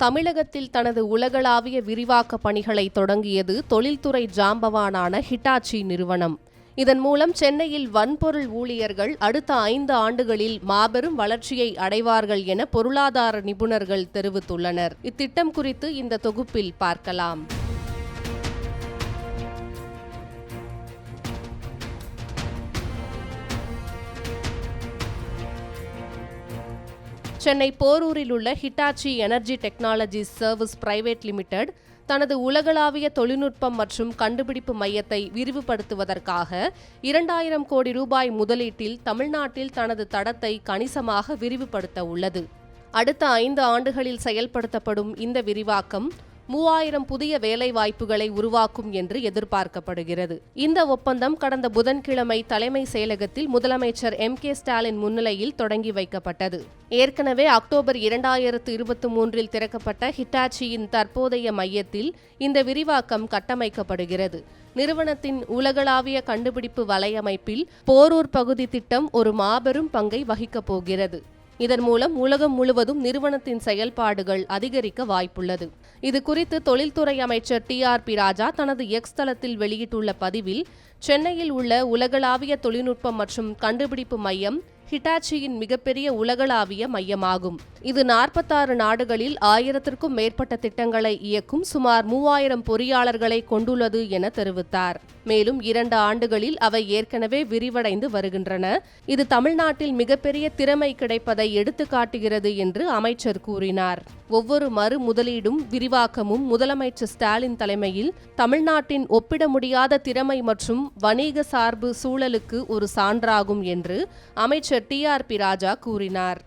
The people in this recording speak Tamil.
தமிழகத்தில் தனது உலகளாவிய விரிவாக்க பணிகளை தொடங்கியது தொழில்துறை ஜாம்பவானான ஹிட்டாச்சி நிறுவனம். இதன் மூலம் சென்னையில் வன்பொருள் ஊழியர்கள் அடுத்த ஐந்து ஆண்டுகளில் மாபெரும் வளர்ச்சியை அடைவார்கள் என பொருளாதார நிபுணர்கள் தெரிவித்துள்ளனர். இத்திட்டம் குறித்து இந்த தொகுப்பில் பார்க்கலாம். சென்னை போரூரில் உள்ள Hitachi energy technologies service private limited தனது உலகளாவிய தொழில்நுட்பம் மற்றும் கண்டுபிடிப்பு மையத்தை விரிவுபடுத்துவதற்காக இரண்டாயிரம் கோடி ரூபாய் முதலீட்டில் தமிழ்நாட்டில் தனது தடத்தை கணிசமாக விரிவுபடுத்த உள்ளது. அடுத்த ஐந்து ஆண்டுகளில் செயல்படுத்தப்படும் இந்த விரிவாக்கம் மூவாயிரம் புதிய வேலைவாய்ப்புகளை உருவாக்கும் என்று எதிர்பார்க்கப்படுகிறது. இந்த ஒப்பந்தம் கடந்த புதன்கிழமை தலைமை செயலகத்தில் முதலமைச்சர் எம் கே ஸ்டாலின் முன்னிலையில் தொடங்கி வைக்கப்பட்டது. ஏற்கனவே அக்டோபர் இரண்டாயிரத்து இருபத்தி மூன்றில் திறக்கப்பட்ட ஹிட்டாச்சியின் தற்போதைய மையத்தில் இந்த விரிவாக்கம் கட்டமைக்கப்படுகிறது. நிறுவனத்தின் உலகளாவிய கண்டுபிடிப்பு வலையமைப்பில் போரூர் பகுதி திட்டம் ஒரு மாபெரும் பங்கை வகிக்கப் போகிறது. இதன் மூலம் உலகம் முழுவதும் நிறுவனத்தின் செயல்பாடுகள் அதிகரிக்க வாய்ப்புள்ளது. இது குறித்து தொழில்துறை அமைச்சர் டி ஆர் பி ராஜா தனது எக்ஸ் தளத்தில் வெளியிட்டுள்ள பதிவில் சென்னையில் உள்ள உலகளாவிய தொழில்நுட்பம் மற்றும் கண்டுபிடிப்பு மையம் ஹிட்டாச்சியின் மிகப்பெரிய உலகளாவிய மையமாகும். இது நாற்பத்தாறு நாடுகளில் ஆயிரத்திற்கும் மேற்பட்ட திட்டங்களை இயக்கும் சுமார் மூவாயிரம் பொறியாளர்களை கொண்டுள்ளது என தெரிவித்தார். மேலும் இரண்டு ஆண்டுகளில் அவை ஏற்கனவே விரிவடைந்து வருகின்றன. இது தமிழ்நாட்டில் மிகப்பெரிய திறமை கிடைப்பதை எடுத்துக்காட்டுகிறது என்று அமைச்சர் கூறினார். ஒவ்வொரு மறு முதலீடும் விரிவாக்கமும் முதலமைச்சர் ஸ்டாலின் தலைமையில் தமிழ்நாட்டின் ஒப்பிட முடியாத திறமை மற்றும் வணிக சார்பு சூழலுக்கு ஒரு சான்றாகும் என்று அமைச்சர் டி ஆர் பி ராஜா கூறினார்.